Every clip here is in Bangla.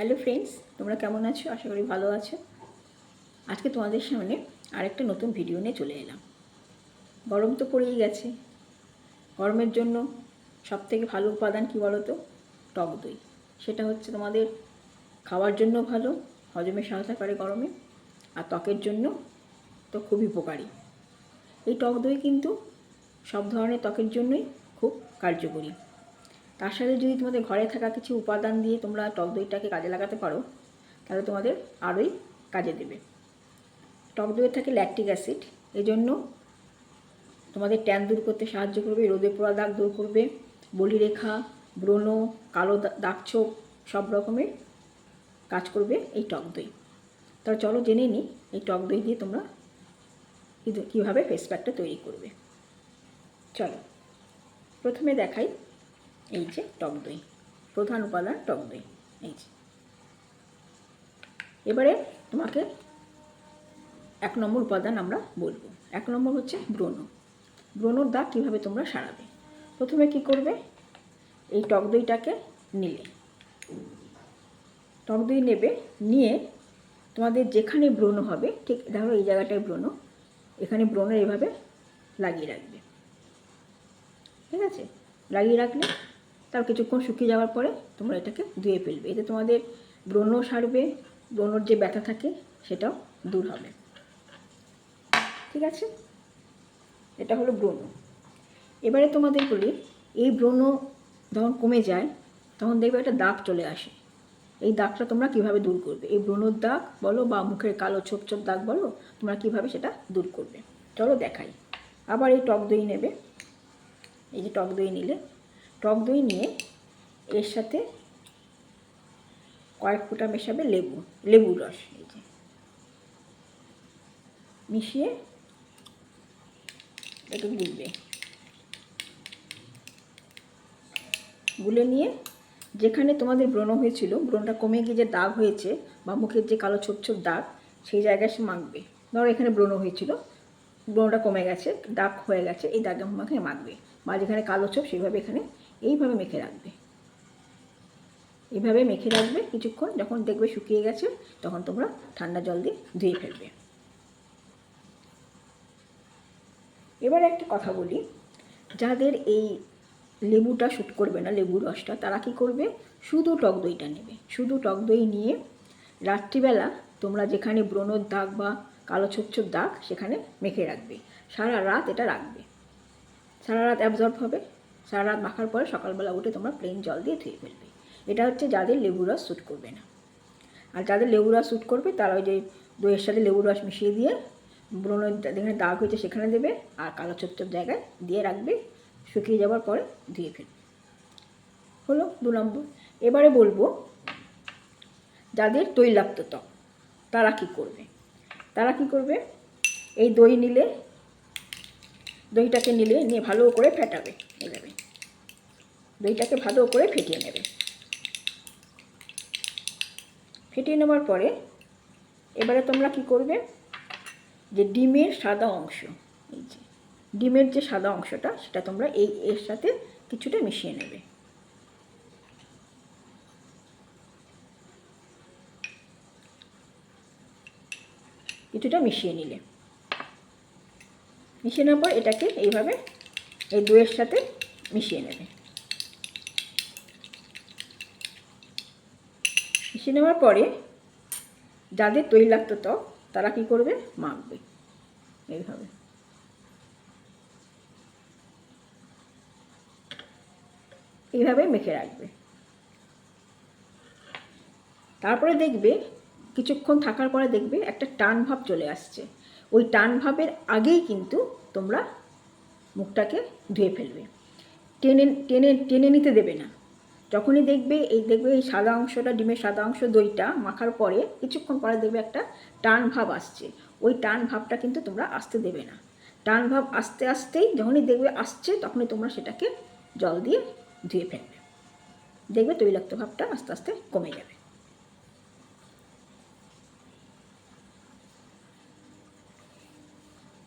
হ্যালো ফ্রেন্ডস, তোমরা কেমন আছো? আশা করি ভালো আছো। আজকে তোমাদের সামনে আরেকটা নতুন ভিডিও নিয়ে চলে এলাম। গরম তো পড়েই গেছে। গরমের জন্য সব থেকে ভালো উপাদান কী বলো তো টক দই। সেটা হচ্ছে তোমাদের খাওয়ার জন্য ভালো, হজমে সহায়তা করে গরমে, আর ত্বকের জন্য তো খুবই উপকারী। এই টক দই কিন্তু সব ধরনের ত্বকের জন্যই খুব কার্যকরী। তার সাথে যদি তোমাদের ঘরে থাকা কিছু উপাদান দিয়ে তোমরা টক দইটাকে কাজে লাগাতে পারো, তাহলে তোমাদের আরোই কাজে দেবে। টক দইয়ে থাকে ল্যাকটিক অ্যাসিড এজন্য তোমাদের ট্যান দূর করতে সাহায্য করবে, রোদে পোড়া দাগ দূর করবে, বলিরেখা ব্রণ কালো দাগ ছোপ, সব রকমের কাজ করবে এই টক দই। তাহলে চলো জেনে নিই এই টক দই দিয়ে তোমরা কীভাবে ফেস প্যাকটা তৈরি করবে। চলো, প্রথমে দেখাই এই যে টক দই, প্রধান উপাদান টক দই, এই যে। এবারে তোমাকে এক নম্বর উপাদান আমরা বলব। এক নম্বর হচ্ছে ব্রণ ব্রণর দাগ কীভাবে তোমরা সারাবে? প্রথমে কি করবে? এই টক দইটাকে নিলে। টক দই নেবে, নিয়ে তোমাদের যেখানে ব্রণ হবে, ঠিক ধরো এই জায়গাটায় ব্রণ এখানে ব্রণ এভাবে লাগিয়ে রাখবে। ঠিক আছে? লাগিয়ে রাখলে তার কিছুক্ষণ শুকিয়ে যাওয়ার পরে তোমরা এটাকে ধুয়ে ফেলবে। এতে তোমাদের ব্রণ সারবে, ব্রণর যে ব্যথা থাকে সেটাও দূর হবে। ঠিক আছে? এটা হলো ব্রণ। এবারে তোমাদের বলি, এই ব্রণ যখন কমে যায়, তখন দেখবে একটা দাগ চলে আসে। এই দাগটা তোমরা কীভাবে দূর করবে? এই ব্রণর দাগ বলো বা মুখের কালো ছোপ ছোপ দাগ বলো, তোমরা কীভাবে সেটা দূর করবে? চলো দেখাই। আবার এই টক দই নেবে। এই যে টক দই নিলে টক দই নিয়ে এর সাথে কয়েক ফোঁটা মেশাবে লেবু, লেবুর রস, এই যে। মিশিয়ে একটু গুলবে। গুলে নিয়ে যেখানে তোমাদের ব্রণ হয়েছিল, ব্রণটা কমে গিয়ে যে দাগ হয়েছে বা মুখের যে কালো ছোপ ছোপ দাগ, সেই জায়গায় সে মাখবে। ধরো এখানে ব্রণ হয়েছিল, ব্রণটা কমে গেছে, দাগ হয়ে গেছে, এই দাগে মাখে মাখবে বা যেখানে কালো ছোপ, সেভাবে এখানে এইভাবে মেখে রাখবে। এইভাবে মেখে রাখবে কিছুক্ষণ, যখন দেখবে শুকিয়ে গেছে, তখন তোমরা ঠান্ডা জল দিয়ে ধুয়ে ফেলবে। এবারে একটা কথা বলি, যাদের এই লেবুটা শ্যুট করবে না, লেবুর রসটা, তারা কি করবে? শুধু টক দইটা নেবে। শুধু টক দই নিয়ে রাত্রিবেলা তোমরা যেখানে ব্রণর দাগ বা কালো ছোপ ছোপ দাগ, সেখানে মেখে রাখবে। সারা রাত এটা রাখবে। সারা রাত অ্যাবজর্ব হবে। সারা রাত মাখার পরে সকালবেলা উঠে তোমরা প্লেন জল দিয়ে ধুয়ে ফেলবে। এটা হচ্ছে যাদের লেবু রস শ্যুট করবে না। আর যাদের লেবু রস শ্যুট করবে, তারা ওই যে দইয়ের সাথে লেবু রস মিশিয়ে দিয়ে ব্রণ যেখানে দাগ হয়েছে সেখানে দেবে আর কালো ছোপ জায়গায় দিয়ে রাখবে, শুকিয়ে যাওয়ার পরে ধুয়ে ফেলবে। হলো দু নম্বর। এবারে বলব, যাদের তৈলাক্ত ত্বক, তারা কি করবে? তারা কি করবে? এই দই নিলে, দইটাকে নিলে নিয়ে ভালো করে ফেটাবে, এভাবে। দইটাকে ভালো করে ফেটিয়ে নেবে। ফেটিয়ে নেওয়ার পরে এবারে তোমরা কি করবে? যে ডিমের সাদা অংশ, এই যে ডিমের যে সাদা অংশটা, সেটা তোমরা এই এর সাথে কিছুটা মিশিয়ে নেবে। কিছুটা মিশিয়ে নিলে। মিশিয়ে নেওয়ার পর এটাকে এইভাবে এই দইয়ের সাথে মিশিয়ে নেবে। মিশিয়ে নেওয়ার পরে যাদের তৈলাক্ত ত্বক, তারা কি করবে? মাখবে। এইভাবে। এইভাবে মেখে রাখবে। তারপরে দেখবে, কিছুক্ষণ থাকার পরে দেখবে একটা টান ভাব চলে আসছে। ওই টান ভাবের আগেই কিন্তু তোমরা মুখটাকে ধুয়ে ফেলবে। টেনে টেনে টেনে নিতে দেবে না। যখনই দেখবে, এই দেখবে এই সাদা অংশটা, ডিমের সাদা অংশ দইটা মাখার পরে কিছুক্ষণ পরে দেখবে একটা টান ভাব আসছে। ওই টান ভাবটা কিন্তু তোমরা আসতে দেবে না। টান ভাব আস্তে আস্তেই যখনই দেখবে আসছে, তখনই তোমরা সেটাকে জল দিয়ে ধুয়ে ফেলবে। দেখবে তৈলাক্ত ভাবটা আস্তে আস্তে কমে যাবে।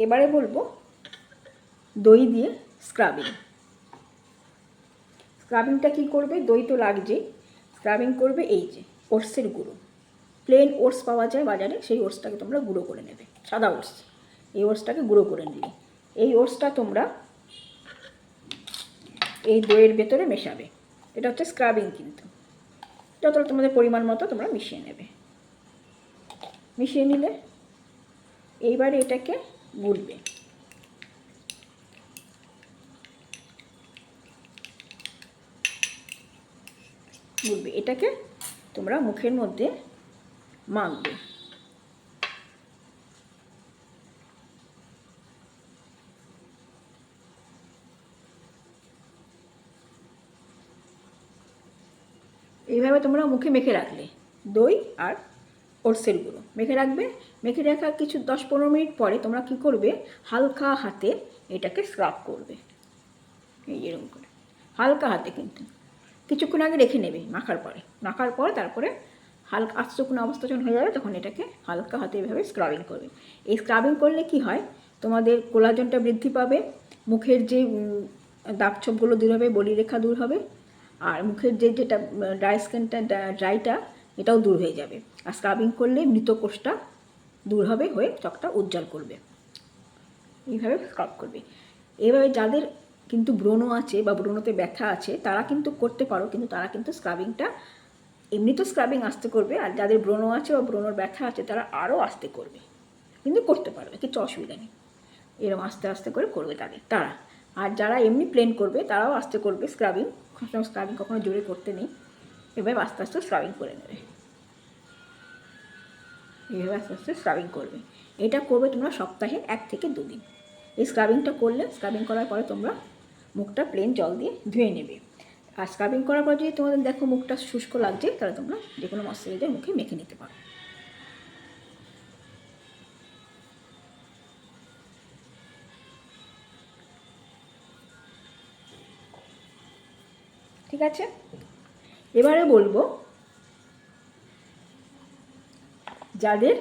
এবারে বলব, দই দিয়ে স্ক্রাবিং স্ক্রাবিংটা কি করবে? দই তো লাগছেই স্ক্রাবিং করবে এই যে, ওটসের গুঁড়ো। প্লেন ওটস পাওয়া যায় বাজারে, সেই ওটসটাকে তোমরা গুঁড়ো করে নেবে, সাদা ওটস। এই ওটসটাকে গুঁড়ো করে নিলে। এই ওটসটা তোমরা এই দইয়ের ভেতরে মেশাবে। এটা হচ্ছে স্ক্রাবিং কিন্তু। যতটা তোমাদের পরিমাণ মতো তোমরা মিশিয়ে নেবে। মিশিয়ে নিলে, এইবারে এটাকে গুলবে। গুলবে এটাকে তোমরা মুখের মধ্যে মাখবে। এইভাবে তোমরা মুখে মেখে রাখলে, দই আর ওটসের গুঁড়ো। মেখে রাখবে, মেখে রাখা কিছু দশ পনেরো মিনিট পরে তোমরা কি করবে? হালকা হাতে এটাকে স্ক্রাব করবে। এই এরকম করে। হালকা হাতে কিন্তু। কিছুক্ষণ আগে রেখে নেবে, মাখার পরে। মাখার পরে তারপরে হালকা আস্তকুন অবস্থা যখন হয়ে যাবে, তখন এটাকে হালকা হাতে এভাবে স্ক্রাবিং করবে। এই স্ক্রাবিং করলে কি হয়? তোমাদের কোলাজনটা বৃদ্ধি পাবে, মুখের যে দাগছোপগুলো দূর হবে, বলিরেখা দূর হবে, আর মুখের যে, যেটা ড্রাই স্কিনটা ড্রাইটা এটাও দূর হয়ে যাবে। আর স্ক্রাবিং করলে মৃত কোষটা দূর হবে, হয়ে ত্বকটা উজ্জ্বল করবে। এইভাবে স্ক্রাব করবে। এভাবে যাদের কিন্তু ব্রণ আছে বা ব্রণতে ব্যথা আছে, তারা কিন্তু করতে পারো, কিন্তু তারা কিন্তু স্ক্রাবিংটা এমনি তো স্ক্রাবিং আসতে করবে, আর যাদের ব্রণ আছে বা ব্রণর ব্যথা আছে, তারা আরও আসতে করবে, কিন্তু করতে পারবে, কিছু অসুবিধা নেই। এরকম আস্তে আস্তে করে করবে তাদের, তারা। আর যারা এমনি প্লেন করবে, তারাও আস্তে করবে স্ক্রাবিং স্ক্রাবিং কখনো জোরে করতে নেই, এভাবে আস্তে আস্তে স্ক্রাবিং করে নেবে। এইভাবে আস্তে আস্তে স্ক্রাবিং করবে। এটা করবে তোমরা সপ্তাহে এক থেকে দুদিন। এই স্ক্রাবিংটা করলে স্ক্রাবিং করার পরে তোমরা মুখটা প্লেন জল দিয়ে ধুয়ে নেবে। আর স্ক্রাবিং করার পর যদি তোমাদের দেখো মুখটা শুষ্ক লাগছে, তাহলে তোমরা যে কোনো ময়শ্চারাইজার মুখে মেখে নিতে পারো। ঠিক আছে? এবারে বলব, যাদের,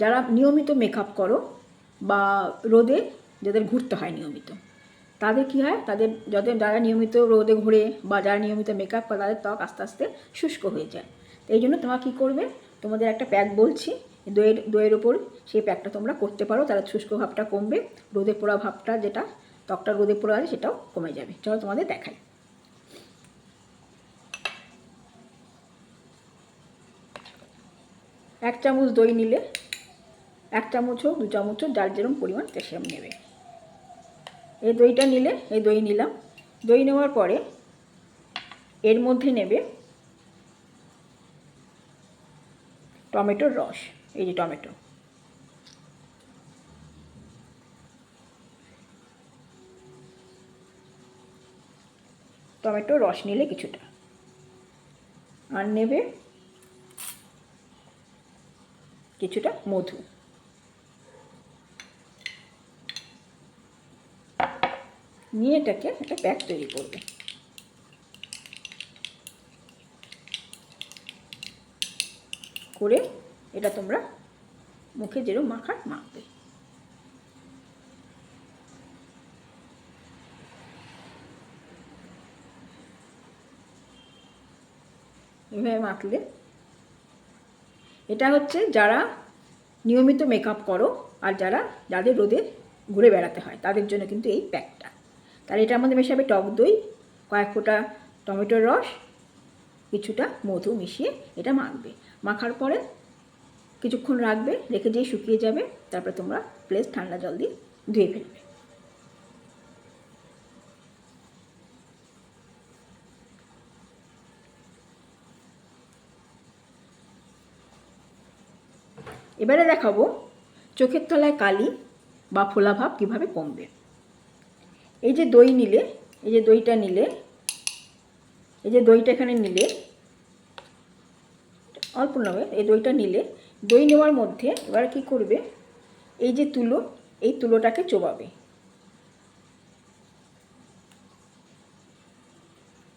যারা নিয়মিত মেকআপ করো বা রোদে, যাদের ঘুরতে হয় নিয়মিত তাদের কি হয়? তাদের যাদের যারা নিয়মিত রোদে ঘুরে বা যারা নিয়মিত মেকআপ করে, তাদের ত্বক আস্তে আস্তে শুষ্ক হয়ে যায়। তো এই জন্য তোমরা কী করবে? তোমাদের একটা প্যাক বলছি, দইয়ের দইয়ের ওপর সেই প্যাকটা তোমরা করতে পারো। তাহলে শুষ্ক ভাবটা কমবে, রোদে পোড়া ভাবটা যেটা, ত্বকটা রোদে পোড়া আছে সেটাও কমে যাবে। চলো তোমাদের দেখাই। এক চামচ দই নিলে, এক চামচ হোক দু চামচ হোক যার যেরকম পরিমাণ সেরকম নেবে। এই দইটা নিলে, এই দই নিলাম। দই নেওয়ার পরে এর মধ্যে নেবে টমেটোর রস, এই যে টমেটো। টমেটোর রস নিলে কিছুটা। আর নেবে কিছুটা মধু। নিয়ে এটাকে একটা প্যাক তৈরি করবে। করে এটা তোমরা মুখে যেরকম মাখার মাখবে। এভাবে মাখলে এটা হচ্ছে যারা নিয়মিত মেকআপ করো আর যারা যাদের রোদে ঘুরে বেড়াতে হয়, তাদের জন্য কিন্তু এই প্যাকটা তাহলে এটার মধ্যে মেশাবে টক দই, কয়েক ফোঁটা টমেটোর রস, কিছুটা মধু মিশিয়ে এটা মাখবে। মাখার পরে কিছুক্ষণ রাখবে, রেখে যেয়ে শুকিয়ে যাবে, তারপরে তোমরা প্লেস ঠান্ডা জল দিয়ে ধুয়ে ফেলবে। এবারে দেখাবো চোখের তলায় কালি বা ফোলাভাব কীভাবে কমবে। এই যে দই নিলে, এই যে দইটা নিলে, এই যে দইটা এখানে নিলে, অল্প নেবে এই দইটা নিলে, দই নেওয়ার মধ্যে এবার কি করবে? এই যে তুলো, এই তুলোটাকে চোবাবে।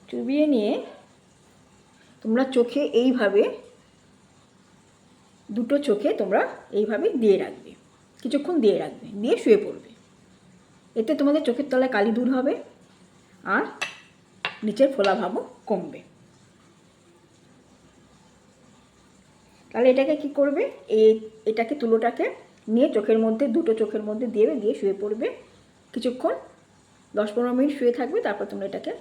চুবিয়ে নিয়ে তোমরা চোখে এইভাবে, দুটো চোখে তোমরা এইভাবে দিয়ে রাখবে। কিছুক্ষণ দিয়ে রাখবে, দিয়ে শুয়ে পড়বে। এতে তোমাদের চোখের তলায় কালি দূর হবে আর নিচের ফোলাভাবও কমবে। তাহলে এটাকে কি করবে? এই এটাকে তুলোটাকে নিয়ে চোখের মধ্যে, দুটো চোখের মধ্যে দিয়ে দিয়ে শুয়ে পড়বে। কিছুক্ষণ, দশ পনেরো মিনিট শুয়ে থাকবে, তারপর তোমরা এটাকে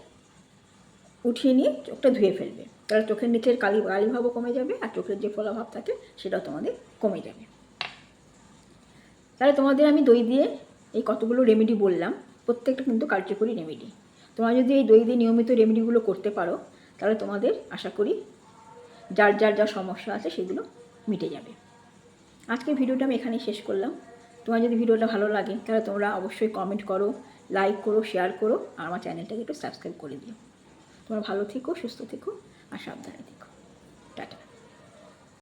উঠিয়ে নিয়ে চোখটা ধুয়ে ফেলবে। তাহলে চোখের নিচের কালি কালিভাবও কমে যাবে আর চোখের যে ফোলাভাব থাকে সেটাও তোমাদের কমে যাবে। তাহলে তোমাদের আমি দই দিয়ে এই কতগুলো রেমেডি বললাম, প্রত্যেকটা কিন্তু কার্যকরী রেমেডি তোমরা যদি এই দই দিয়ে নিয়মিত রেমেডিগুলো করতে পারো, তাহলে তোমাদের আশা করি যার যার যা সমস্যা আছে সেগুলো মিটে যাবে। আজকে ভিডিওটা আমি এখানেই শেষ করলাম। তোমার যদি ভিডিওটা ভালো লাগে, তাহলে তোমরা অবশ্যই কমেন্ট করো লাইক করো শেয়ার করো, আর আমার চ্যানেলটাকে একটু সাবস্ক্রাইব করে দিও। তোমরা ভালো থেকো, সুস্থ থেকো, আর সাবধানে থেকো। টাটা।